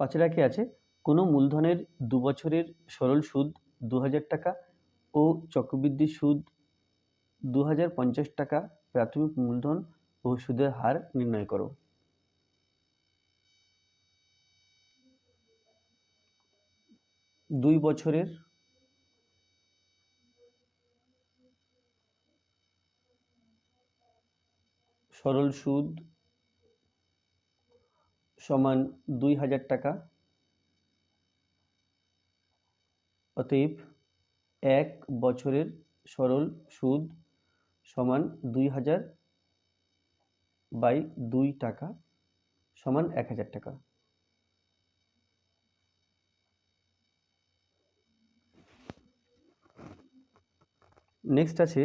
পাঁচের একে আছে। কোনো মূলধনের দু বছরের সরল সুদ দু হাজার টাকা ও চক্রবৃদ্ধি সুদ দু হাজার পঞ্চাশ টাকা। প্রাথমিক মূলধন ও সুদের হার নির্ণয় করো। দুই বছরের সরল সুদ সমান দুই হাজার টাকা। অতএব এক বছরের সরল সুদ সমান দুই হাজার বাই দুই টাকা সমান এক হাজার টাকা। নেক্সট আছে,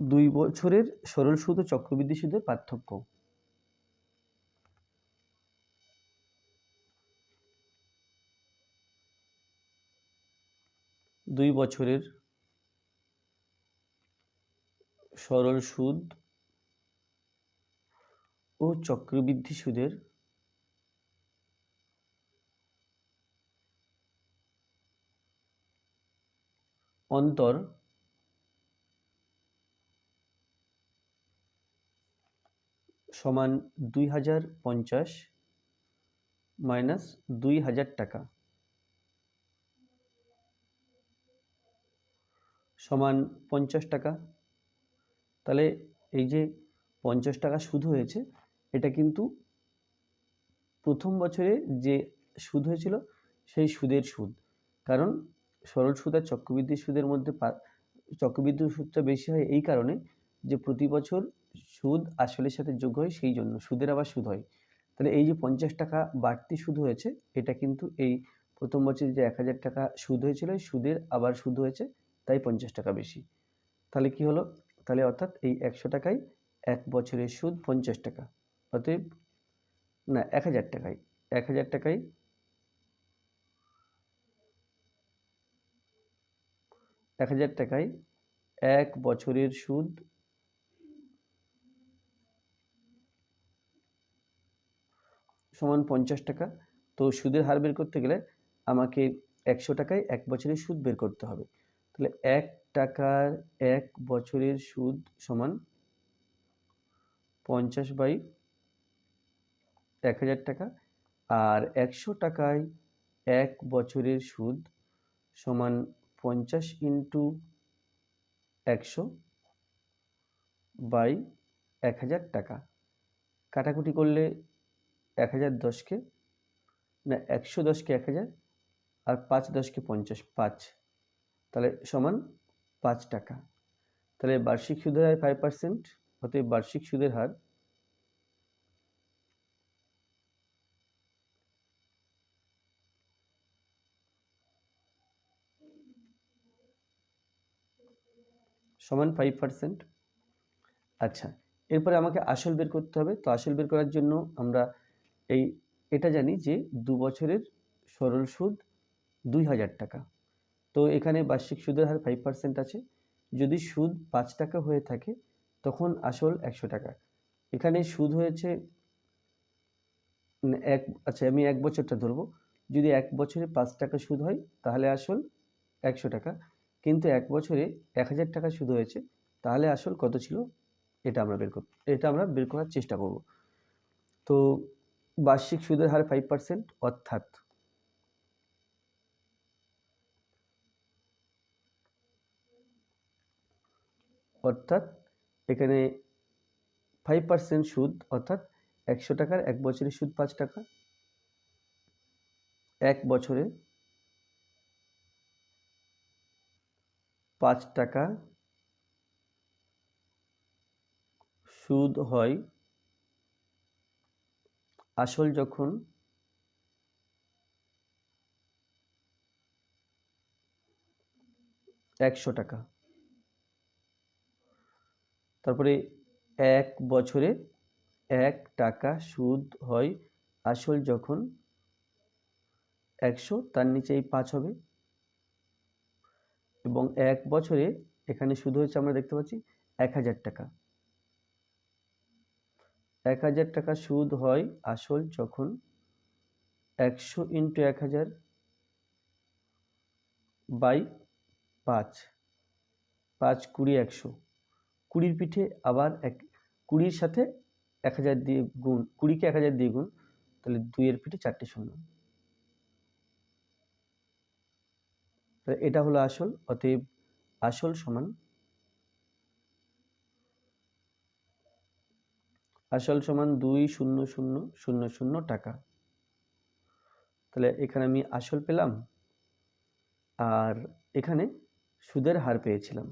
দুই বছরের সরল সুদ ও চক্রবৃদ্ধি সুদের পার্থক্য। দুই বছরের সরল সুদ ও চক্রবৃদ্ধি সুদের অন্তর সমান দুই হাজার পঞ্চাশ মাইনাস দুই হাজার টাকা। সমান পঞ্চাশ টাকা। তাহলে এই যে পঞ্চাশ টাকা সুদ হয়েছে, এটা কিন্তু প্রথম বছরে যে সুদ হয়েছিল, সেই সুদের সুদ। কারণ সরল সুদ আর চক্রবৃদ্ধি সুদের মধ্যে চক্রবৃদ্ধি সুদটা বেশি হয় এই কারণে যে প্রতি বছর সুদ আসলের সাথে যোগ হয়, সেই জন্য সুদের আবার সুদ হয়। তাহলে এই যে পঞ্চাশ টাকা বাড়তি সুদ হয়েছে, এটা কিন্তু এই প্রথম বছর যে এক হাজার টাকা সুদ হয়েছিল, সুদের আবার সুদ হয়েছে। তাই পঞ্চাশ টাকা বেশি। তাহলে কি হলো? তাহলে অর্থাৎ এই একশো টাকায় এক বছরের সুদ পঞ্চাশ টাকা। অতএব না, এক হাজার টাকায়। এক হাজার টাকায় এক হাজার টাকায় এক বছরের সুদ সমান পঞ্চাশ টাকা। তো সুদের হার বের করতে গেলে আমাকে একশো টাকায় এক বছরের সুদ বের করতে হবে। তাহলে এক টাকার এক বছরের সুদ সমান পঞ্চাশ বাই এক হাজার টাকা। আর একশো টাকায় এক বছরের সুদ সমান পঞ্চাশ ইন্টু একশো বাই এক হাজার টাকা। কাটাকুটি করলে এক হাজার দশকে না একশো দশকে এক হাজার আর পাঁচ দশকে পঞ্চাশ, পাঁচ। তাহলে সমান পাঁচ টাকা। তাহলে বার্ষিক সুদের হার ফাইভ পার্সেন্ট অতএব বার্ষিক সুদের হার সমান ফাইভ পার্সেন্ট আচ্ছা এরপরে আমাকে আসল বের করতে হবে। তো আসল বের করার জন্য আমরা এই, এটা জানি যে দু বছরের সরল সুদ দুই হাজার টাকা। তো এখানে বার্ষিক সুদের হার ফাইভ পার্সেন্ট আছে। যদি সুদ পাঁচ টাকা হয়ে থাকে তখন আসল একশো টাকা। এখানে সুদ হয়েছে উম, এক আচ্ছা আমি এক বছরটা ধরবো। যদি এক বছরে পাঁচ টাকা সুদ হয় তাহলে আসল একশো টাকা। কিন্তু এক বছরে এক হাজার টাকা সুদ হয়েছে তাহলে আসল কত ছিল? এটা আমরা বের কর এটা আমরা বের করার চেষ্টা করব। তো বার্ষিক সুদের হার ফাইভ পার্সেন্ট অর্থাৎ অর্থাৎ এখানে ফাইভ পার্সেন্ট সুদ, অর্থাৎ একশো টাকার এক বছরের সুদ পাঁচ টাকা। এক বছরে পাঁচ টাকা সুদ হয়। আসল যখন একশো টাকা। তারপরে এক বছরে এক টাকা সুদ হয় আসল যখন একশো, তার নিচে এই পাঁচ হবে। এবং এক বছরে এখানে সুদ হয়েছে আমরা দেখতে পাচ্ছি এক হাজার টাকা। এক হাজার টাকা সুদ হয় আসল যখন একশো ইন্টু এক হাজার বাই পাঁচ পাঁচ কুড়ি একশো। কুড়ির পিঠে আবার এক, কুড়ির সাথে এক হাজার দিয়ে গুণ, কুড়িকে এক হাজার দিয়ে গুণ, তাহলে দুইয়ের পিঠে চারটে শূন্য। তাহলে এটা হলো আসল, অতএব আসল সমান আসল সমান দুই শূন্য শূন্য শূন্য শূন্য টাকা। তাহলে এখানে আমি আসল পেলাম, আর এখানে সুদের হার পেয়েছিলাম।